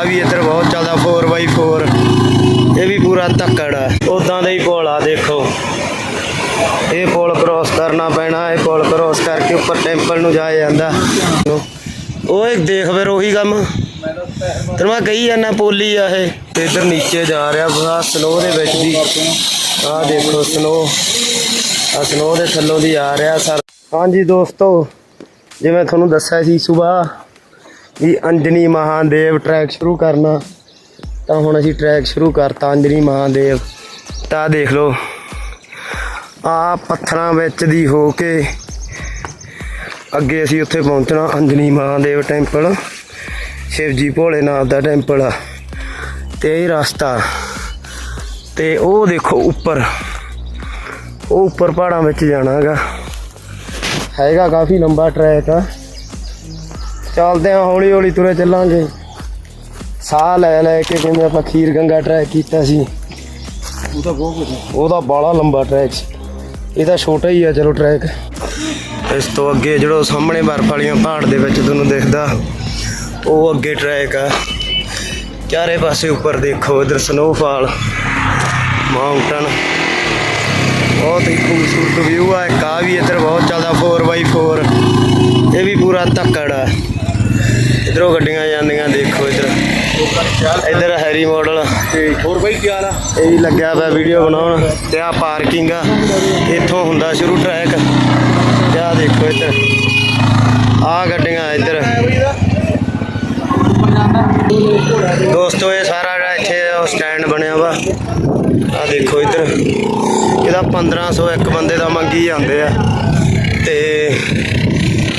ਆ ਵੀ ਇੱਧਰ ਬਹੁਤ ਚੱਲਦਾ 4x4 ਇਹ ਵੀ ਪੂਰਾ ਧੱਕੜ ਆ। ਉਦਾਂ ਦਾ ਹੀ ਪੁਲ ਆ, ਦੇਖੋ। ਇਹ ਪੁਲ ਕ੍ਰੋਸ ਕਰਨਾ ਪੈਣਾ, ਇਹ ਪੁਲ ਕ੍ਰੋਸ ਕਰਕੇ ਉੱਪਰ ਟੈਂਪਲ ਨੂੰ ਜਾਇਆ ਜਾਂਦਾ। ਓਏ, ਦੇਖ ਫਿਰ ਉਹੀ ਕੰਮ। ਤੈਨੂੰ ਮੈਂ ਕਹੀ ਜਾਂਦਾ, ਪੋਲੀ ਆ ਇਹ। ਤੇ ਇੱਧਰ ਨੀਚੇ ਜਾ ਰਿਹਾ ਬੜਾ ਸਨੋ ਦੇ ਵਿੱਚ ਦੀ। ਆਹ ਦੇਖੋ ਸਨੋ ਆ ਸਨੋ ਦੇ ਥੱਲੋਂ ਦੀ ਆ ਰਿਹਾ ਸਰ। ਹਾਂਜੀ ਦੋਸਤੋ, ਜਿਵੇਂ ਤੁਹਾਨੂੰ ਦੱਸਿਆ ਸੀ, ਸਵੇਰ ਵੀ ਅੰਜਨੀ ਮਹਾਦੇਵ ਟਰੈਕ ਸ਼ੁਰੂ ਕਰਨਾ। ਤਾਂ ਹੁਣ ਅਸੀਂ ਟਰੈਕ ਸ਼ੁਰੂ ਕਰਤਾ, ਅੰਜਨੀ ਮਹਾਦੇਵ। ਤਾਂ ਦੇਖ ਲਓ, ਆ ਪੱਥਰਾਂ ਵਿੱਚ ਦੀ ਹੋ ਕੇ ਅੱਗੇ ਅਸੀਂ ਉੱਥੇ ਪਹੁੰਚਣਾ, ਅੰਜਨੀ ਮਹਾਦੇਵ ਟੈਂਪਲ ਸ਼ਿਵਜੀ ਭੋਲੇਨਾਥ ਦਾ ਟੈਂਪਲ ਆ। ਤੇ ਇਹ ਰਸਤਾ। ਤੇ ਉਹ ਦੇਖੋ ਉੱਪਰ। ਉਹ ਉੱਪਰ ਪਹਾੜਾਂ ਵਿੱਚ ਜਾਣਾ ਹੈਗਾ। ਹੈਗਾ ਕਾਫੀ ਲੰਬਾ ਟਰੈਕ ਆ। ਚੱਲਦੇ ਆ ਹੌਲੀ ਹੌਲੀ ਤੁਰੇ ਚੱਲਾਂਗੇ। ਸਾਹ ਲੈ ਲੈ ਕੇ ਜਿਵੇਂ ਆਪਾਂ ਖੀਰ ਗੰਗਾ ਟਰੈਕ ਕੀਤਾ ਸੀ। ਉਹਦਾ ਬਹੁਤ ਕੁਝ ਉਹਦਾ ਬਾਲਾ ਲੰਬਾ ਟਰੈਕ ਸੀ। ਇਹਦਾ ਛੋਟਾ ਹੀ ਆ ਚਲੋ ਟਰੈਕ ਇਸ ਤੋਂ ਅੱਗੇ ਜਿਹੜਾ ਸਾਹਮਣੇ ਬਰਫ ਵਾਲੀਆਂ ਪਹਾੜ ਦੇ ਵਿੱਚ ਤੁਹਾਨੂੰ ਦਿਖਦਾ ਉਹ ਅੱਗੇ ਟਰੈਕ ਆ। ਚਾਰੇ ਪਾਸੇ ਉੱਪਰ ਦੇਖੋ ਇਧਰ ਸਨੋਫਾਲ ਮਾਊਂਟਨ ਬਹੁਤ ਹੀ ਖੂਬਸੂਰਤ ਵਿਊ ਆ। ਆ ਵੀ ਇੱਧਰ ਬਹੁਤ ਚੱਲਦਾ 4x4 ਇਹ ਵੀ ਪੂਰਾ ਧੱਕੜ ਆ ਇਧਰੋਂ ਗੱਡੀਆਂ ਜਾਂਦੀਆਂ ਦੇਖੋ ਇਧਰ। ਇਧਰ ਹੈਰੀ ਮਾਡਲ। ਤੇ ਹੋਰ ਬਾਈ ਕੀ ਹਾਲ ਆ? ਇਹ ਲੱਗਿਆ ਪਿਆ ਵੀਡੀਓ ਬਣਾਉਣ ਤੇ ਆ ਪਾਰਕਿੰਗ ਆ। ਇੱਥੋਂ ਹੁੰਦਾ ਸ਼ੁਰੂ ਟਰੈਕ ਤੇ ਆ ਦੇਖੋ ਇੱਧਰ। ਆ ਗੱਡੀਆਂ ਇੱਧਰ। ਦੋਸਤੋ ਇਹ ਸਾਰਾ ਜਿਹੜਾ ਇੱਥੇ ਉਹ ਸਟੈਂਡ ਬਣਿਆ ਵਾ। ਆ ਦੇਖੋ ਇੱਧਰ। ਇਹਦਾ 1500 ਇੱਕ ਬੰਦੇ ਦਾ ਮੰਗੀ ਜਾਂਦੇ ਆ। ਤੇ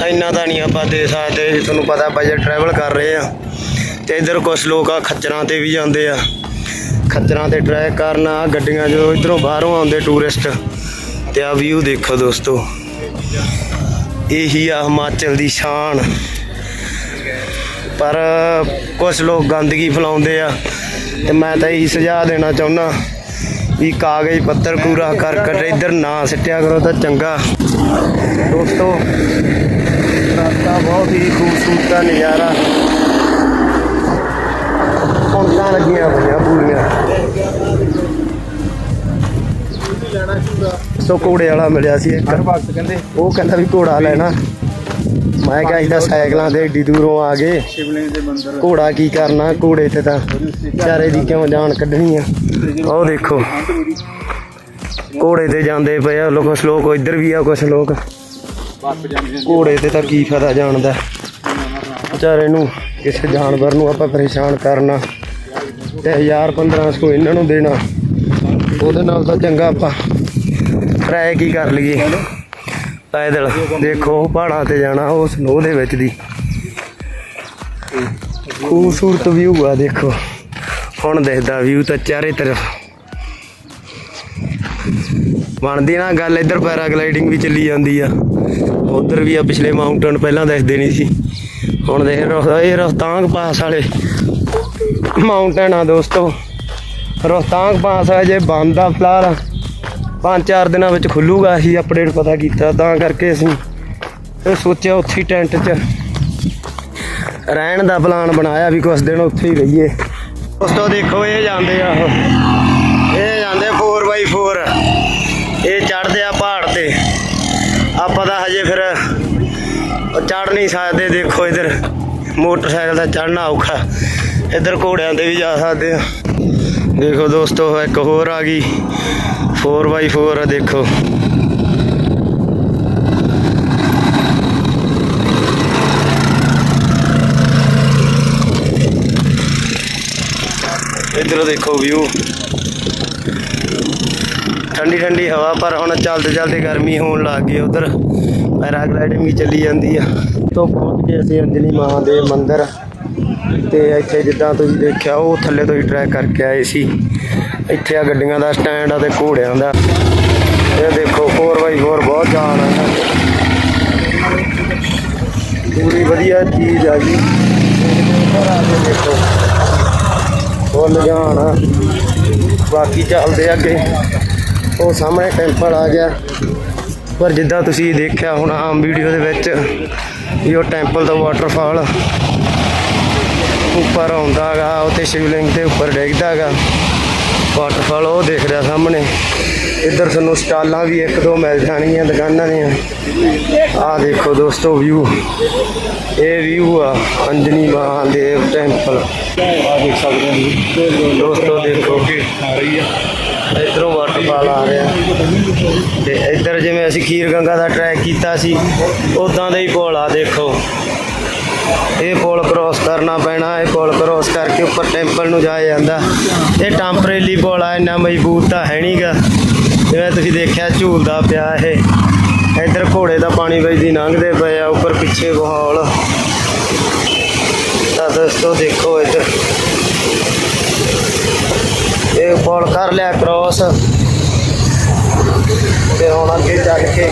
ਇੰਨਾ ਤਾਂ ਨਹੀਂ ਆਪਾਂ ਦੇ ਸਕਦੇ ਤੁਹਾਨੂੰ ਪਤਾ ਬਜਟ ਟਰੈਵਲ ਕਰ ਰਹੇ ਆ। ਤੇ ਇੱਧਰ ਕੁਝ ਲੋਕ ਆ ਖੱਚਰਾਂ ਤੇ ਵੀ ਜਾਂਦੇ ਆ। ਖੱਚਰਾਂ ਤੇ ਟਰੈਕ ਕਰਨ ਆ ਗੱਡੀਆਂ ਜੋ ਇਧਰੋਂ ਬਾਹਰੋਂ ਆਉਂਦੇ ਟੂਰਿਸਟ ਤੇ ਆ ਵਿਊ ਦੇਖੋ ਦੋਸਤੋ। ਇਹੀ ਆ ਹਿਮਾਚਲ ਦੀ ਸ਼ਾਨ। ਪਰ ਕੁਝ ਲੋਕ ਗੰਦਗੀ ਫੈਲਾਉਂਦੇ ਆ। ਤੇ ਮੈਂ ਤਾਂ ਇਹੀ ਸੁਝਾਅ ਦੇਣਾ ਚਾਹੁੰਦਾ ਵੀ ਕਾਗਜ਼ ਪੱਤਰ ਪੂਰਾ ਕਰ ਕਰਕਟ ਇੱਧਰ ਨਾ ਸਿੱਟਿਆ ਕਰੋ ਤਾਂ ਚੰਗਾ। ਦੋਸਤੋ ਰਸਤਾ ਬਹੁਤ ਹੀ ਖੂਬਸੂਰਤ ਆ ਨਜ਼ਾਰਾ। ਕੌਣਕਾਂ ਲੱਗੀਆਂ ਹੋਈਆਂ ਪੂਰੀਆਂ। ਸੋ ਘੋੜੇ ਵਾਲਾ ਮਿਲਿਆ ਸੀ ਇੱਕ। ਵਕਤ ਕਹਿੰਦੇ। ਉਹ ਕਹਿੰਦਾ ਵੀ ਘੋੜਾ ਲੈਣਾ ਮੈਂ ਕਿਹਾ ਤਾਂ ਸਾਈਕਲਾਂ ਤੇ ਏਡੀ ਦੂਰੋਂ ਆ ਗਏ। ਦੇ ਘੋੜਾ ਕੀ ਕਰਨਾ ਘੋੜੇ ਤੇ ਤਾਂ ਚਾਰੇ ਦੀ ਕਿਉਂ ਜਾਨ ਕੱਢਣੀ ਆ? ਉਹ ਦੇਖੋ। ਘੋੜੇ ਤੇ ਜਾਂਦੇ ਪਏ ਆ ਲੋਕ ਕੁਛ ਲੋਕ ਇੱਧਰ ਵੀ ਆ ਕੁਛ ਲੋਕ। ਘੋੜੇ ਤੇ ਤਾਂ ਕੀ ਫਾਇਦਾ ਜਾਣਦਾ? ਵਿਚਾਰੇ ਨੂੰ, ਕਿਸੇ ਜਾਨਵਰ ਨੂੰ ਆਪਾਂ ਪਰੇਸ਼ਾਨ ਕਰਨਾ। ਤੇ 1000 1500 ਇਹਨਾਂ ਨੂੰ ਦੇਣਾ। ਉਹਦੇ ਨਾਲ ਤਾਂ ਚੰਗਾ ਆਪਾਂ ਟਰੈਕ ਹੀ ਕਰ ਲਈਏ। ਪੈਦਲ, ਦੇਖੋ ਪਹਾੜਾਂ ਤੇ ਜਾਣਾ, ਉਹ ਸਨੋ ਦੇ ਵਿੱਚ ਦੀ। ਖੂਬਸੂਰਤ ਵਿਊ ਆ, ਦੇਖੋ। ਹੁਣ ਦੇਖਦਾ ਵਿਊ ਤਾਂ ਚਾਰੇ ਤਰਫ। ਬਣਦੀ ਨਾ ਗੱਲ, ਇੱਧਰ ਪੈਰਾਗਲਾਈਡਿੰਗ ਵੀ ਚੱਲੀ ਜਾਂਦੀ ਆ। ਉਧਰ ਵੀ ਆ, ਪਿਛਲੇ ਮਾਊਂਟਨ ਪਹਿਲਾਂ ਦਿਖਦੇ ਨਹੀਂ ਸੀ। ਹੁਣ ਦੇਖ ਇਹ ਰੋਹਤਾਂਗ ਪਾਸ ਵਾਲੇ ਮਾਊਂਟਨ ਆ ਦੋਸਤੋ। ਰੋਹਤਾਂਗ ਪਾਸ ਆ, ਜੇ ਬੰਦ ਆ ਫਿਲਹਾਲ। ਪੰਜ ਚਾਰ ਦਿਨਾਂ ਵਿੱਚ ਖੁੱਲੂਗਾ ਅਸੀਂ ਅਪਡੇਟ ਪਤਾ ਕੀਤਾ, ਤਾਂ ਕਰਕੇ ਅਸੀਂ ਇਹ ਸੋਚਿਆ ਉੱਥੇ ਹੀ ਟੈਂਟ 'ਚ ਰਹਿਣ ਦਾ ਪਲਾਨ ਬਣਾਇਆ ਵੀ ਕੁਝ ਦਿਨ ਉੱਥੇ ਹੀ ਰਹੀਏ। ਉਸ ਤੋਂ ਦੇਖੋ, ਇਹ ਜਾਂਦੇ ਆ ਉਹ ਇਹ ਜਾਂਦੇ 4x4 ਇਹ ਚੜਦੇ ਆ ਪਹਾੜ ਤੇ ਆਪਾਂ ਤਾਂ ਹਜੇ ਫਿਰ ਚੜ ਨਹੀਂ ਸਕਦੇ, ਦੇਖੋ ਇਧਰ। ਮੋਟਰਸਾਈਕਲ ਦਾ ਚੜਨਾ ਔਖਾ। ਇਧਰ ਘੋੜਿਆਂ ਤੇ ਵੀ ਜਾ ਸਕਦੇ ਆ। ਦੇਖੋ ਦੋਸਤੋ, ਇੱਕ ਹੋਰ ਆ ਗਈ। 4x4 ਆ, ਦੇਖੋ। ਇਧਰੋਂ ਦੇਖੋ ਵਿਊ ਠੰਡੀ ਠੰਡੀ ਹਵਾ, ਪਰ ਹੁਣ ਚੱਲਦੇ ਚੱਲਦੇ ਗਰਮੀ ਹੋਣ ਲੱਗ ਗਈ ਉਧਰ। ਪੈਰਾਗਲਾਈਡਿੰਗ ਵੀ ਚੱਲੀ ਜਾਂਦੀ ਆ। ਤੋਂ ਪਹੁੰਚ ਕੇ ਅਸੀਂ ਅੰਜਲੀ ਮਹਾਦੇਵ ਮੰਦਿਰ। ਤੇ ਇੱਥੇ ਜਿੱਦਾਂ ਤੁਸੀਂ ਦੇਖਿਆ, ਉਹ ਥੱਲੇ ਤੋਂ ਹੀ ਟਰੈਕ ਕਰਕੇ ਆਏ ਸੀ। ਇੱਥੇ ਆ ਗੱਡੀਆਂ ਦਾ ਸਟੈਂਡ ਆ ਤੇ ਘੋੜਿਆਂ ਦਾ। ਇਹ ਦੇਖੋ 4x4 ਬਹੁਤ ਜਾਨ ਆ। ਪੂਰੀ ਵਧੀਆ ਚੀਜ਼ ਆ ਜੀ। ਦੇਖੋ ਫੁੱਲ ਜਾਣ ਆ। ਬਾਕੀ ਚੱਲਦੇ ਆ ਅੱਗੇ। ਉਹ ਸਾਹਮਣੇ ਟੈਂਪਲ ਆ ਗਿਆ। ਪਰ ਜਿੱਦਾਂ ਤੁਸੀਂ ਦੇਖਿਆ ਹੁਣ ਆਮ ਵੀਡੀਓ ਦੇ ਵਿੱਚ ਵੀ ਉਹ ਟੈਂਪਲ ਦਾ ਵਾਟਰਫਾਲ ਉੱਪਰ ਆਉਂਦਾਗਾ ਉੱਤੇ ਸ਼ਿਵਲਿੰਗ ਦੇ ਉੱਪਰ ਡਿੱਗਦਾਗਾ ਵਾਟਰਫਾਲ ਉਹ ਦੇਖ ਰਿਹਾ ਸਾਹਮਣੇ। ਇੱਧਰ ਤੁਹਾਨੂੰ ਸਟਾਲਾਂ ਵੀ ਇੱਕ ਦੋ ਮਿਲ ਜਾਣਗੀਆਂ ਦੁਕਾਨਾਂ ਦੀਆਂ। ਆਹ ਦੇਖੋ ਦੋਸਤੋ ਵਿਊ ਇਹ ਵਿਊ ਆ ਅੰਜਨੀ ਮਹਾਦੇਵ ਟੈਂਪਲ ਆਹ ਦੇਖ ਸਕਦੇ ਹੋ ਦੋਸਤੋ ਦੇਖੋ। ਆ ਰਹੀ ਆ ਇਧਰੋਂ ਵਾਟਰਫਾਲ ਆ ਰਿਹਾ। ਤੇ ਇੱਧਰ ਜਿਵੇਂ ਅਸੀਂ ਖੀਰ ਗੰਗਾ ਦਾ ਟਰੈਕ ਕੀਤਾ ਸੀ ਉਦਾਂ ਦਾ ਹੀ ਪੁਲ ਆ, ਦੇਖੋ। ਇਹ ਪੁਲ ਕ੍ਰੋਸ ਕਰਨਾ ਪੈਣਾ, ਇਹ ਪੁਲ ਕ੍ਰੋਸ ਕਰਕੇ ਉੱਪਰ ਟੈਂਪਲ ਨੂੰ ਜਾਇਆ ਜਾਂਦਾ। ਇਹ ਟੈਂਪਰੇਲੀ ਪੁਲ ਆ, ਇੰਨਾ ਮਜ਼ਬੂਤ ਤਾਂ ਹੈ ਨਹੀਂਗਾ ਜਿਵੇਂ ਤੁਸੀਂ ਦੇਖਿਆ ਝੂਲਦਾ ਪਿਆ ਇਹ। ਇੱਧਰ ਘੋੜੇ ਦਾ ਪਾਣੀ ਵਜਦੀ ਲੰਘਦੇ ਪਏ ਆ, ਉੱਪਰ ਪਿੱਛੇ ਮਾਹੌਲ ਤਾਂ ਦੋਸਤੋ, ਦੇਖੋ ਇੱਧਰ। ਪੁਲ ਕਰ ਲਿਆ ਕ੍ਰੋਸ ਤੇ ਹੁਣ ਅੱਗੇ ਚੱਲ ਕੇ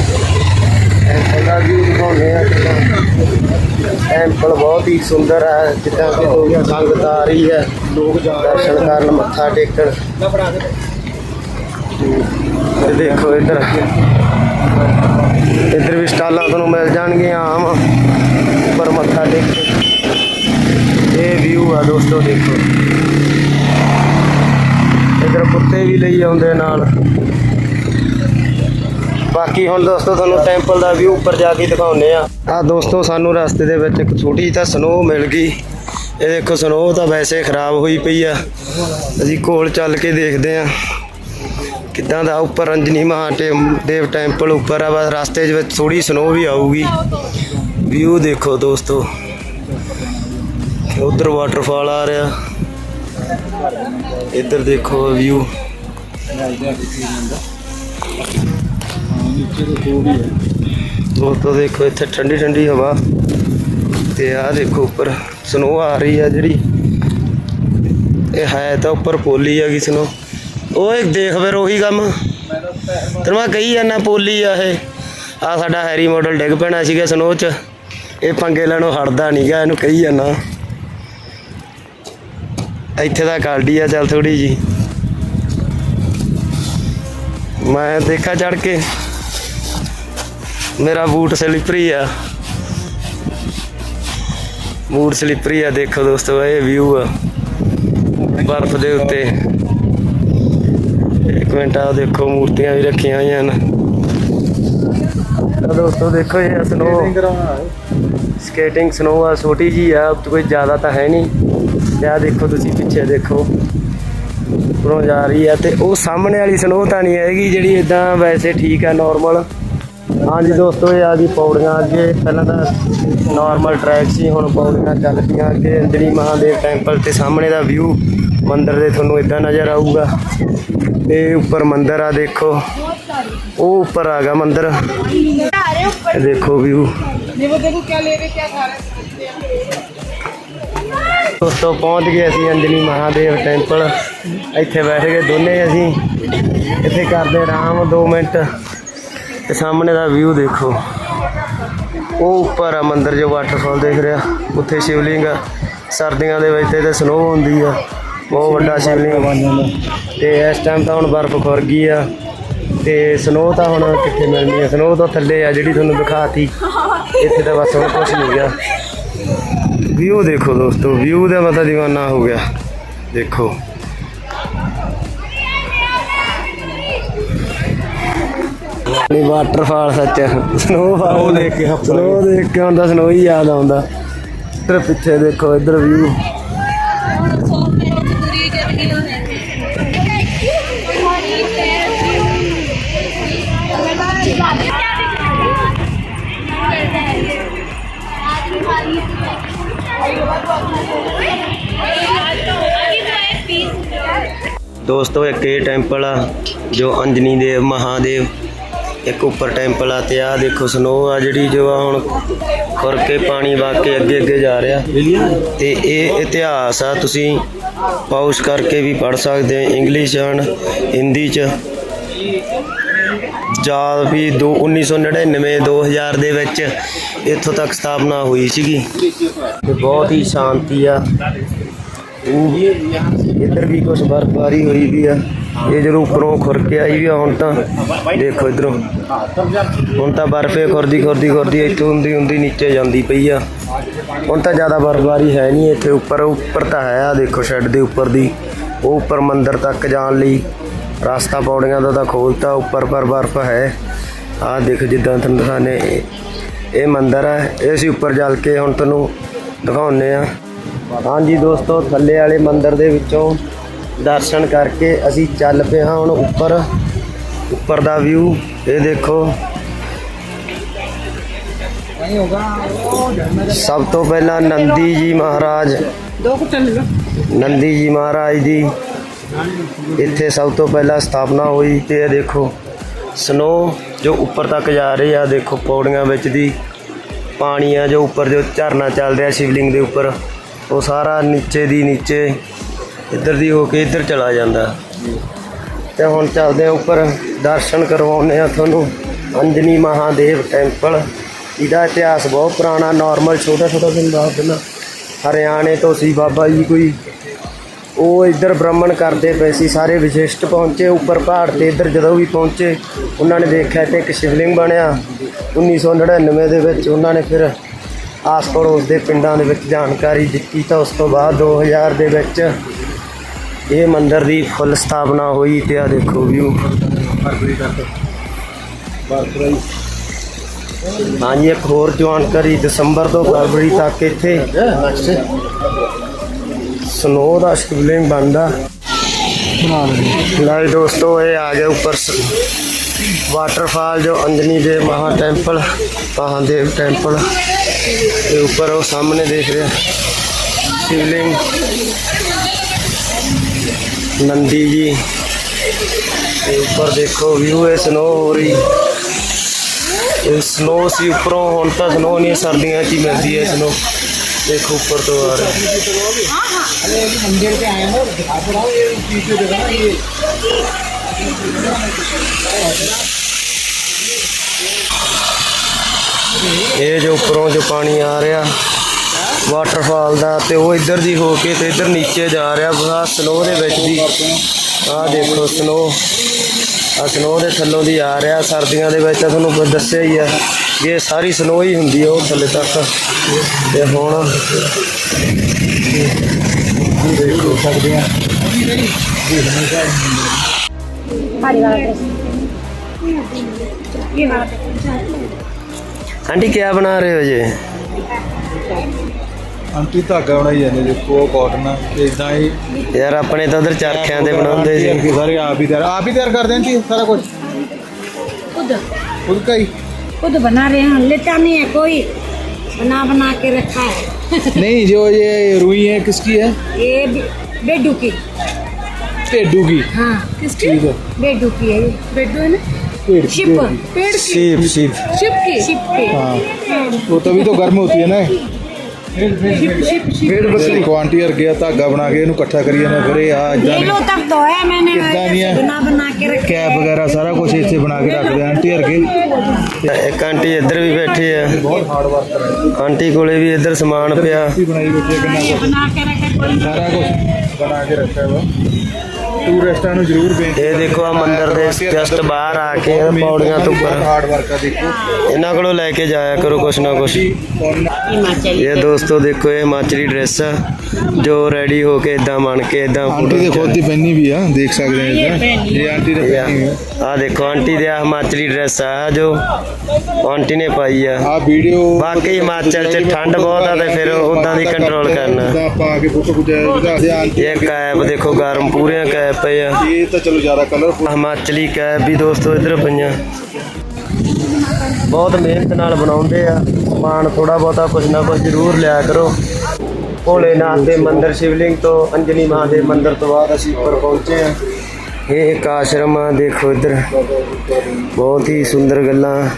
ਇਹਦਾ ਵੀ ਦਿਖਾਉਂਦੇ ਆ ਟੈਂਪਲ ਬਹੁਤ ਹੀ ਸੁੰਦਰ ਹੈ ਜਿੱਦਾਂ ਕਿ ਲੋਕ ਸੰਗਤ ਆ ਰਹੀ ਹੈ ਲੋਕ ਜਾ ਦਰਸ਼ਨ ਕਰਨ, ਮੱਥਾ ਟੇਕਣ। ਤੇ ਦੇਖੋ ਇੱਧਰ। ਇੱਧਰ ਵੀ ਸਟਾਲਾਂ ਤੁਹਾਨੂੰ ਮਿਲ ਜਾਣਗੀਆਂ ਆਮ। ਉੱਪਰ ਮੱਥਾ ਟੇਕ ਕੇ। ਇਹ ਵਿਊ ਆ ਦੋਸਤੋ, ਦੇਖੋ। ਇਧਰ ਕੁੱਤੇ ਵੀ ਲਈ ਆਉਂਦੇ ਨਾਲ। ਬਾਕੀ ਹੁਣ ਦੋਸਤੋ, ਤੁਹਾਨੂੰ ਟੈਂਪਲ ਦਾ ਵਿਊ ਉੱਪਰ ਜਾ ਕੇ ਦਿਖਾਉਨੇ ਆ। ਆ ਦੋਸਤੋ, ਸਾਨੂੰ ਰਸਤੇ ਦੇ ਵਿੱਚ ਇੱਕ ਛੋਟੀ ਜਿਹੀ ਤਾਂ ਸਨੋ ਮਿਲ ਗਈ। ਇਹ ਦੇਖੋ ਸਨੋ ਤਾਂ ਵੈਸੇ ਖਰਾਬ ਹੋਈ ਪਈ ਆ। ਅਸੀਂ ਕੋਲ ਚੱਲ ਕੇ ਦੇਖਦੇ ਆ। ਕਿੱਦਾਂ ਦਾ ਉੱਪਰ ਅੰਜਨੀ ਮਹਾਦੇਵ ਟੈਂਪਲ ਉੱਪਰ ਆ, ਬਸ ਰਸਤੇ ਦੇ ਵਿੱਚ ਥੋੜੀ ਸਨੋ ਵੀ ਆਊਗੀ। ਵਿਊ ਦੇਖੋ ਦੋਸਤੋ। ਉਧਰ ਵਾਟਰਫਾਲ ਆ ਰਿਹਾ। ਇੱਧਰ ਦੇਖੋ ਵਿਊ ਦੋਸਤੋ ਦੇਖੋ ਇੱਥੇ ਠੰਡੀ ਠੰਡੀ ਹਵਾ ਤੇ ਆਹ ਦੇਖੋ ਉੱਪਰ ਸਨੋ ਆ ਰਹੀ ਹੈ ਜਿਹੜੀ। ਇਹ ਹੈ ਤਾਂ ਉੱਪਰ ਪੋਲੀ ਹੈਗੀ ਸਨੋ ਓਏ ਦੇਖ ਫਿਰ ਉਹੀ ਕੰਮ। ਤੈਨੂੰ ਮੈਂ ਕਹੀ ਜਾਂਦਾ ਪੋਲੀ ਆ ਇਹ। ਆ ਸਾਡਾ ਹੈਰੀ ਮਾਡਲ ਡਿੱਗ ਪੈਣਾ ਸੀਗਾ ਸਨੋ 'ਚ। ਇਹ ਪੰਗੇ ਲੈਣੋਂ ਹਟਦਾ ਨਹੀਂਗਾ ਇਹਨੂੰ ਕਹੀ ਜਾਂਦਾ। ਇੱਥੇ ਤਾਂ ਕਾਲਡੀ ਆ ਚੱਲ ਥੋੜੀ ਜੀ ਮੈਂ ਦੇਖਾ ਚੜ ਕੇ। ਮੇਰਾ ਬੂਟ ਸਲਿਪਰੀ ਆ। ਬੂਟ ਸਲਿਪਰੀ ਆ ਦੇਖੋ ਦੋਸਤੋ ਇਹ ਵਿਊ ਆ। ਬਰਫ਼ ਦੇ ਉੱਤੇ। ਇੱਕ ਮਿੰਟ ਆ ਦੇਖੋ ਮੂਰਤੀਆਂ ਵੀ ਰੱਖੀਆਂ ਹੋਈਆਂ ਨੇ ਤਾਂ ਦੋਸਤੋ ਦੇਖੋ ਇਹ ਸਨੋ ਸਕੇਟਿੰਗ ਸਨੋ ਆ ਛੋਟੀ ਜੀ ਆ ਕੋਈ ਜ਼ਿਆਦਾ ਤਾਂ ਹੈ ਨਹੀਂ। ਆ ਦੇਖੋ ਤੁਸੀਂ ਪਿੱਛੇ ਦੇਖੋ। ਉਪਰੋਂ ਜਾ ਰਹੀ ਹੈ ਤੇ ਉਹ ਸਾਹਮਣੇ ਵਾਲੀ ਸਨੋ ਤਾਂ ਨਹੀਂ ਹੈਗੀ ਜਿਹੜੀ ਇਦਾਂ ਵੈਸੇ ਠੀਕ ਹੈ ਨਾਰਮਲ ਹਾਂਜੀ ਦੋਸਤੋ, ਇਹ ਆ ਗਈ ਪੌੜੀਆਂ ਅੱਗੇ। ਪਹਿਲਾਂ ਤਾਂ ਨਾਰਮਲ ਟਰੈਕ ਸੀ, ਹੁਣ ਪੌੜੀਆਂ ਚੱਲ ਪਈਆਂ ਅੱਗੇ। ਅੰਜਲੀ ਮਹਾਦੇਵ ਟੈਂਪਲ ਤੇ ਸਾਹਮਣੇ ਦਾ ਵਿਊ ਮੰਦਰ ਦੇ ਤੁਹਾਨੂੰ ਇਦਾਂ ਨਜ਼ਰ ਆਊਗਾ। ਤੇ ਉੱਪਰ ਮੰਦਰ ਆ, ਦੇਖੋ। ਉਹ ਉੱਪਰ ਆਗਾ ਮੰਦਰ। ਦੇਖੋ ਵਿਊ ਦੇਖੋ ਕੀ ਲੈ ਰਹੇ ਕੀ ਖਾ ਰਹੇ ਉਸ ਤੋਂ ਪਹੁੰਚ ਗਏ ਅਸੀਂ ਅੰਜਨੀ ਮਹਾਦੇਵ ਟੈਂਪਲ ਇੱਥੇ ਬੈਠ ਗਏ ਦੋਨੇ ਅਸੀਂ। ਇੱਥੇ ਕਰਦੇ ਆਰਾਮ 2 ਮਿੰਟ। ਤੇ ਸਾਹਮਣੇ ਦਾ ਵਿਊ ਦੇਖੋ। ਉਹ ਉੱਪਰ ਆ ਮੰਦਰ ਜੋ ਵਾਟਰਫਾਲ ਦੇਖ ਰਿਹਾ। ਉੱਥੇ ਸ਼ਿਵਲਿੰਗ ਸਰਦੀਆਂ ਦੇ ਵਿੱਚ ਤੇ ਸਨੋ ਹੁੰਦੀ ਆ। ਬਹੁਤ ਵੱਡਾ ਸ਼ਿਵਲਿੰਗ। ਬਣ ਜਾਂਦਾ ਤੇ ਇਸ ਟਾਈਮ ਤਾਂ ਹੁਣ ਬਰਫ਼ ਖੁਰ ਗਈ ਆ। ਤੇ ਸਨੋ ਤਾਂ ਹੁਣ ਕਿੱਥੇ ਮਿਲਣੀ ਆ? ਸਨੋ ਤਾਂ ਥੱਲੇ ਆ ਜਿਹੜੀ ਤੁਹਾਨੂੰ ਦਿਖਾਤੀ। ਇੱਥੇ ਤਾਂ ਬਸ ਹੁਣ ਕੁਝ ਨਹੀਂ ਆ। ਵਿਊ ਦੇਖੋ ਦੋਸਤੋ ਵਿਊ ਦਾ ਮਤਾ دیਵਾਨਾ ਹੋ ਗਿਆ। ਦੇਖੋ। ਨਹੀਂ ਵਾਟਰਫਾਲ ਸੱਚ ਸਨੋਫਾਲ ਉਹ ਦੇਖ ਕੇ ਸਨੋ ਦੇਖ ਕੇ ਹੁੰਦਾ ਸਨੋ ਹੀ ਯਾਦ ਆਉਂਦਾ। ਇੱਧਰ ਪਿੱਛੇ ਦੇਖੋ ਇੱਧਰ ਵਿਊ ਦੋਸਤੋ, ਇੱਕ ਇਹ ਟੈਂਪਲ ਆ ਜੋ ਅੰਜਨੀ ਦੇਵ ਮਹਾਦੇਵ, ਇੱਕ ਉੱਪਰ ਟੈਂਪਲ ਆ ਤੇ ਆ ਦੇਖੋ ਸਨੋ ਆ ਜਿਹੜੀ ਜੋ ਆ ਹੁਣ ਖੁਰ ਕੇ ਪਾਣੀ ਵਗ ਕੇ ਅੱਗੇ ਅੱਗੇ ਜਾ ਰਿਹਾ। ਤੇ ਇਹ ਇਤਿਹਾਸ ਆ, ਤੁਸੀਂ ਪਾਉਸ ਕਰਕੇ ਵੀ ਪੜ ਸਕਦੇ ਇੰਗਲਿਸ਼ ਹਨ ਹਿੰਦੀ ਚ। ਜਾਂ ਵੀ ਦੋ 1999 2000 ਦੇ ਵਿੱਚ ਇੱਥੋਂ ਤੱਕ ਸਥਾਪਨਾ ਹੋਈ ਸੀਗੀ। ਤੇ ਬਹੁਤ ਹੀ ਸ਼ਾਂਤੀ ਆ। ਇੱਧਰ ਵੀ ਕੁਝ ਬਰਫਬਾਰੀ ਹੋਈ ਵੀ ਆ। ਇਹ ਜਦੋਂ ਉੱਪਰੋਂ ਖੁਰ ਕੇ ਆਈ ਵੀ ਆ ਹੁਣ ਤਾਂ, ਦੇਖੋ ਇਧਰੋਂ। ਹੁਣ ਤਾਂ ਬਰਫੇ ਖੁਰਦੀ ਖੁਰਦੀ ਖੁਰਦੀ ਇੱਥੋਂ ਹੁੰਦੀ ਹੁੰਦੀ ਨੀਚੇ ਜਾਂਦੀ ਪਈ ਆ। ਹੁਣ ਤਾਂ ਜ਼ਿਆਦਾ ਬਰਫਬਾਰੀ ਹੈ ਨਹੀਂ ਇੱਥੇ ਉੱਪਰ ਉੱਪਰ ਤਾਂ ਹੈ ਆ, ਦੇਖੋ ਸ਼ੈੱਡ ਦੇ ਉੱਪਰ ਦੀ। ਉਹ ਉੱਪਰ ਮੰਦਰ ਤੱਕ ਜਾਣ ਲਈ ਰਸਤਾ ਪੌੜੀਆਂ ਦਾ ਤਾਂ ਖੋਲਤਾ, ਉੱਪਰ ਪਰ ਬਰਫ ਹੈ। ਆਹ ਦੇਖੋ ਜਿੱਦਾਂ ਤੁਹਾਨੂੰ ਦਿਖਾਣੇ ਇਹ- ਮੰਦਰ ਹੈ ਇਹ ਅਸੀਂ ਉੱਪਰ ਚੱਲ ਕੇ ਹੁਣ ਤੁਹਾਨੂੰ ਦਿਖਾਉਂਦੇ ਆ ਹਾਂਜੀ ਦੋਸਤੋ, ਥੱਲੇ ਵਾਲੇ ਮੰਦਿਰ ਦੇ ਵਿੱਚੋਂ ਦਰਸ਼ਨ ਕਰਕੇ ਅਸੀਂ ਚੱਲ ਪਏ ਹਾਂ ਹੁਣ ਉੱਪਰ। ਉੱਪਰ ਦਾ ਵਿਊ ਇਹ ਦੇਖੋ। ਸਭ ਤੋਂ ਪਹਿਲਾਂ ਨੰਦੀ ਜੀ ਮਹਾਰਾਜ, ਨੰਦੀ ਜੀ ਮਹਾਰਾਜ ਦੀ ਇੱਥੇ ਸਭ ਤੋਂ ਪਹਿਲਾਂ ਸਥਾਪਨਾ ਹੋਈ ਤੇ ਇਹ ਦੇਖੋ, ਸਨੋ ਜੋ ਉੱਪਰ ਤੱਕ ਜਾ ਰਹੀ ਆ, ਦੇਖੋ ਪੌੜੀਆਂ ਵਿੱਚ ਦੀ ਪਾਣੀ ਆ ਜੋ ਉੱਪਰ ਜੋ ਝਰਨਾ ਚੱਲ ਰਿਹਾ, ਸ਼ਿਵਲਿੰਗ ਦੇ ਉੱਪਰ। ਉਹ ਸਾਰਾ ਨੀਚੇ ਦੀ ਨੀਚੇ, ਇੱਧਰ ਦੀ ਹੋ ਕੇ ਇੱਧਰ ਚਲਾ ਜਾਂਦਾ। ਤੇ ਹੁਣ ਚੱਲਦੇ ਆ ਉੱਪਰ, ਦਰਸ਼ਨ ਕਰਵਾਉਂਦੇ ਆ ਤੁਹਾਨੂੰ। ਅੰਜਨੀ ਮਹਾਦੇਵ ਟੈਂਪਲ ਇਹਦਾ ਇਤਿਹਾਸ ਬਹੁਤ ਪੁਰਾਣਾ ਨਾਰਮਲ ਛੋਟਾ ਛੋਟਾ ਤੁਹਾਨੂੰ ਦੱਸ ਦਿੰਦਾ। ਹਰਿਆਣੇ ਤੋਂ ਸੀ ਬਾਬਾ ਜੀ ਕੋਈ। ਉਹ ਇੱਧਰ ਬ੍ਰਾਹਮਣ ਕਰਦੇ ਪਏ ਸੀ, ਸਾਰੇ ਵਿਸ਼ਿਸ਼ਟ ਪਹੁੰਚੇ, ਉੱਪਰ ਪਹਾੜ ਤੇ ਇੱਧਰ ਜਦੋਂ ਵੀ ਪਹੁੰਚੇ, ਉਹਨਾਂ ਨੇ ਦੇਖਿਆ ਤੇ ਇੱਕ ਸ਼ਿਵਲਿੰਗ ਬਣਿਆ। 1999 ਦੇ ਵਿੱਚ ਉਹਨਾਂ ਨੇ ਫਿਰ ਆਸ ਪੜੋਸ ਦੇ ਪਿੰਡਾਂ ਦੇ ਵਿੱਚ ਜਾਣਕਾਰੀ ਦਿੱਤੀ ਤਾਂ ਉਸ ਤੋਂ ਬਾਅਦ 2000 ਦੇ ਵਿੱਚ ਇਹ ਮੰਦਿਰ ਦੀ ਫੁੱਲ ਸਥਾਪਨਾ ਹੋਈ ਤੇ ਆ ਦੇਖੋ ਵਿਊ ਹਾਂਜੀ ਇੱਕ ਹੋਰ ਜਾਣਕਾਰੀ, ਦਸੰਬਰ ਤੋਂ ਫਰਵਰੀ ਤੱਕ ਇੱਥੇ ਸਨੋ ਦਾ ਸ਼ਿਵਲਿੰਗ ਬਣਦਾ। ਲਾਈ ਦੋਸਤੋ, ਇਹ ਆ ਗਿਆ ਉੱਪਰ ਵਾਟਰਫਾਲ ਜੋ ਅੰਜਨੀ ਦੇ ਮਹਾ ਟੈਂਪਲ ਮਹਾਦੇਵ ਟੈਂਪਲ ये ऊपर वो सामने देख रहे हैं शिवलिंग नंदी जी ऊपर देखो व्यू है स्नो हो रही स्नो सी ऊपरों हूँ तो स्नो नहीं सर्दियों की मिलती है स्नो देखो ऊपर तो आ रहा है ਇਹ ਜੋ ਉੱਪਰੋਂ ਜੋ ਪਾਣੀ ਆ ਰਿਹਾ ਵਾਟਰਫਾਲ ਦਾ ਤੇ ਉਹ ਇੱਧਰ ਦੀ ਹੋ ਕੇ ਤੇ ਇੱਧਰ ਨੀਚੇ ਜਾ ਰਿਹਾ। ਬਸ ਸਨੋ ਦੇ ਵਿੱਚ ਦੀ, ਆਹ ਦੇਖੋ ਸਨੋ ਆ ਸਨੋ ਦੇ ਥੱਲੋਂ ਦੀ ਆ ਰਿਹਾ, ਸਰਦੀਆਂ ਦੇ ਵਿੱਚ ਤੁਹਾਨੂੰ ਦੱਸਿਆ ਹੀ ਹੈ ਇਹ ਸਾਰੀ ਸਨੋ ਹੀ ਹੁੰਦੀ ਹੈ ਉਹ ਥੱਲੇ ਤੱਕ। ਤੇ ਹੁਣ ਦੇਖੋ ਸਕਦੇ ਆ ਹਰੀ ਵਾਲਾ ਇਹ ਵਾਲਾ ਆਂਟੀ ਕੀ ਬਣਾ ਰਹੇ ਹੋ ਜੀ ਆਂਟੀ ਧਾਗਾ ਬਣਾਈ ਜਾਂਦੇ ਦੇਖੋ ਉਹ ਕਾਟਨ ਤੇ ਇਦਾਂ ਹੀ ਯਾਰ ਆਪਣੇ ਤਾਂ ਉਧਰ ਚਰਖਿਆਂ ਤੇ ਬਣਾਉਂਦੇ ਆਂਟੀ ਸੀ ਸਾਰੇ ਆਪ ਹੀ ਤਿਆਰ ਆਪ ਹੀ ਤਿਆਰ ਕਰਦੇ ਆਂਟੀ ਸਾਰਾ ਕੁਝ खुद ਖੁਦ का ही खुद बना रहे हैं लेता नहीं है कोई बना बना के रखा है नहीं जो ये रुई है किसकी है ये बे- बेडू की भेडू की हाँ किसकी ठीक है बेडू की है ये बेडू है ना भेड़ की, शिप भेड़ की। पेड़ ਸੀਪ ਸੀਪ शिप की शिप की हाँ वो तभी तो गर्म होती है ना देखो आंटी हर गया धागा बना के ਇਹਨੂੰ ਇਕੱਠਾ ਕਰੀ ਜਾਂਦੇ ਫਿਰ ਇਹ ਆ ਇਦਾਂ किलो तक तो है मैंने कितना ऐसे दिया? बना बना के रखा ਕੈਪ ਵਗੈਰਾ ਸਾਰਾ ਕੁਝ ਇੱਥੇ ਬਣਾ ਕੇ ਰੱਖਦੇ ਆ ਆਂਟੀ ਹਰਗੇ ਇੱਕ ਆਂਟੀ ਇੱਧਰ ਵੀ ਬੈਠੀ ਆ ਬਹੁਤ ਹਾਰਡ ਵਰਕਰ ਹੈ ਆਂਟੀ ਕੋਲੇ ਵੀ ਇੱਧਰ ਸਮਾਨ ਪਿਆ ਆਂਟੀ ਬਣਾਈ ਬੈਠੀ ਹੈ ਕਿੰਨਾ ये ਕੁਛ बना के रखा कोई ਸਾਰਾ ਕੁਝ ਬਣਾ ਕੇ ਰੱਖਿਆ ਵਾ ਟੂਰਿਸਟਾਂ ਨੂੰ ਜ਼ਰੂਰ ਬੇਨਤੀ ਇਹ ਦੇਖੋ ਆ ਮੰਦਿਰ ਦੇ ਜਸਟ ਬਾਹਰ ਆ ਕੇ ਪੌੜੀਆਂ ਤੋਂ ਉੱਪਰ। ਹਾਰਡ ਵਰਕ ਆ ਦੇਖੋ। ਇਹਨਾਂ ਕੋਲੋਂ ਲੈ ਕੇ ਜਾਇਆ ਕਰੋ ਕੁਛ ਨਾ ਕੁਛ। ਇਹ ਦੋਸਤੋ ਦੇਖੋ ਇਹ ਮਾਚਰੀ ਡਰੈਸ ਆ ਜੋ ਰੈਡੀ ਹੋ ਕੇ ਇਦਾਂ ਬਣ ਕੇ ਇਦਾਂ ਆਂਟੀ ਦੇ ਖੁਦ ਦੀ ਵੀ ਆ ਦੇਖ ਸਕਦੇ ਆ ਇਹ ਆਂਟੀ ਦੇ ਪਹਿਨੀ ਆ। ਦੇਖੋ ਆਂਟੀ ਦੇ ਆ ਹਿਮਾਚਲੀ ਡਰੈਸ ਆ ਜੋ ਆਂਟੀ ਨੇ ਪਾਈ ਆ। ਆ ਵੀਡੀਓ ਬਾਕੀ ਹਿਮਾਚਲ ਚ ਠੰਡ ਬਹੁਤ ਆ ਤੇ ਫਿਰ ਉਦਾਂ ਦੀ ਕੰਟਰੋਲ ਕਰਨਾ। ਇਹ ਕੈਪ ਦੇਖੋ ਗਰਮ ਪੂਰੇ ਕੈਪ ਪਏ ਆ ਇਹ ਤਾਂ ਚਲੋ ਜ਼ਿਆਦਾ ਕਲਰਫੁਲ ਹਿਮਾਚਲੀ ਕੈਪ ਵੀ ਦੋਸਤੋ ਇੱਧਰ ਪਈਆਂ ਬਹੁਤ ਮਿਹਨਤ ਨਾਲ ਬਣਾਉਂਦੇ ਆ ਸਮਾਨ ਥੋੜਾ ਬਹੁਤਾ ਕੁਝ ਨਾ ਕੁਝ ਜ਼ਰੂਰ ਲਿਆ ਕਰੋ ਭੋਲੇਨਾਥ ਦੇ ਮੰਦਿਰ ਸ਼ਿਵਲਿੰਗ ਤੋਂ ਅੰਜਨੀ ਮਹਾਦੇਵ ਮੰਦਿਰ ਤੋਂ ਬਾਅਦ ਅਸੀਂ ਉੱਪਰ ਪਹੁੰਚੇ ਆ ਇਹ ਇੱਕ ਆਸ਼ਰਮ ਆ ਦੇਖੋ ਇੱਧਰ ਬਹੁਤ ਹੀ ਸੁੰਦਰ ਗੱਲਾਂ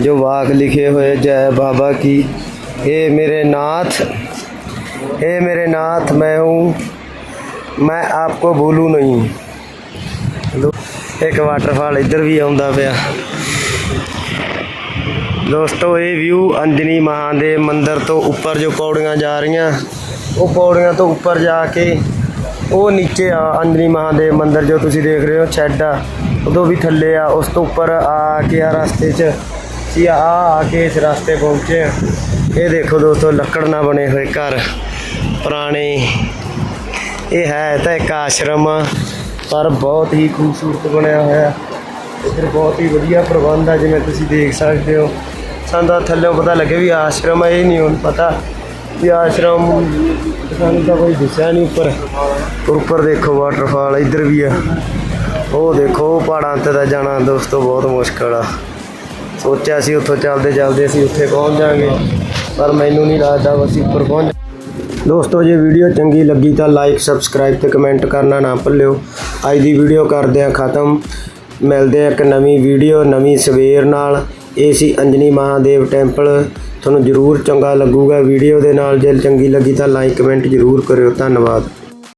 ਜੋ ਵਾਕ ਲਿਖੇ ਹੋਏ ਜੈ ਬਾਬਾ ਕੀ हे मेरे नाथ हे मेरे नाथ मैं हूँ ਮੈਂ ਆਪਕੋ ਭੂਲੂ ਨਹੀਂ। ਇੱਕ ਵਾਟਰਫਾਲ ਇੱਧਰ ਵੀ ਆਉਂਦਾ ਪਿਆ। ਦੋਸਤੋ, ਇਹ ਵਿਊ ਅੰਜਨੀ ਮਹਾਦੇਵ ਮੰਦਿਰ ਤੋਂ ਉੱਪਰ ਜੋ ਪੌੜੀਆਂ ਜਾ ਰਹੀਆਂ, ਉਹ ਪੌੜੀਆਂ ਤੋਂ ਉੱਪਰ ਜਾ ਕੇ ਉਹ ਨੀਚੇ ਆ ਅੰਜਨੀ ਮਹਾਦੇਵ ਮੰਦਿਰ ਜੋ ਤੁਸੀਂ ਦੇਖ ਰਹੇ ਹੋ ਛੱਡ ਆ। ਉਦੋਂ ਵੀ ਥੱਲੇ ਆ, ਉਸ ਤੋਂ ਉੱਪਰ ਆ ਕੇ ਆ ਰਸਤੇ 'ਚ ਸੀ ਆ ਆ ਕੇ ਇਸ ਰਸਤੇ ਪਹੁੰਚੇ ਇਹ ਦੇਖੋ ਦੋਸਤੋ, ਲੱਕੜ ਨਾਲ ਬਣੇ ਹੋਏ ਘਰ, ਪੁਰਾਣੇ ਇਹ ਹੈ ਤਾਂ ਇੱਕ ਆਸ਼ਰਮ ਆ, ਪਰ ਬਹੁਤ ਹੀ ਖੂਬਸੂਰਤ ਬਣਿਆ ਹੋਇਆ। ਇੱਧਰ ਬਹੁਤ ਹੀ ਵਧੀਆ ਪ੍ਰਬੰਧ ਆ ਜਿਵੇਂ ਤੁਸੀਂ ਦੇਖ ਸਕਦੇ ਹੋ। ਸਾਨੂੰ ਤਾਂ ਥੱਲੇੋਂ ਪਤਾ ਲੱਗੇ ਵੀ ਆਸ਼ਰਮ ਆ ਇਹ ਨਹੀਂ ਹੁਣ ਪਤਾ ਵੀ ਆਸ਼ਰਮ ਸਾਨੂੰ ਤਾਂ ਕੋਈ ਦਿਸਿਆ ਨਹੀਂ ਉੱਪਰ। ਉੱਪਰ ਦੇਖੋ ਵਾਟਰਫਾਲ ਇੱਧਰ ਵੀ ਆ। ਉਹ ਦੇਖੋ ਉਹ ਪਹਾੜਾਂ ਤੇ ਤਾਂ ਜਾਣਾ ਦੋਸਤੋ ਬਹੁਤ ਮੁਸ਼ਕਲ ਆ। ਸੋਚਿਆ ਸੀ ਉੱਥੋਂ ਚੱਲਦੇ ਚੱਲਦੇ ਅਸੀਂ ਉੱਥੇ ਪਹੁੰਚ ਜਾਾਂਗੇ ਪਰ ਮੈਨੂੰ ਨਹੀਂ ਲੱਗਦਾ ਅਸੀਂ ਉੱਪਰ ਪਹੁੰਚ ਦੋਸਤੋ, ਜੇ ਵੀਡੀਓ ਚੰਗੀ ਲੱਗੀ ਤਾਂ ਲਾਈਕ ਸਬਸਕ੍ਰਾਈਬ ਤੇ ਕਮੈਂਟ ਕਰਨਾ ਨਾ ਭੁੱਲਿਓ। ਅੱਜ ਦੀ ਵੀਡੀਓ ਕਰਦੇ ਆ ਖਤਮ। ਮਿਲਦੇ ਆ ਇੱਕ ਨਵੀਂ ਵੀਡੀਓ, ਨਵੀਂ ਸਵੇਰ ਨਾਲ। ਇਹ ਸੀ ਅੰਜਨੀ ਮਹਾਦੇਵ ਟੈਂਪਲ ਤੁਹਾਨੂੰ ਜ਼ਰੂਰ ਚੰਗਾ ਲੱਗੂਗਾ ਵੀਡੀਓ ਦੇ ਨਾਲ। ਜੇ ਚੰਗੀ ਲੱਗੀ ਤਾਂ ਲਾਈਕ ਕਮੈਂਟ ਜ਼ਰੂਰ ਕਰਿਓ। ਧੰਨਵਾਦ।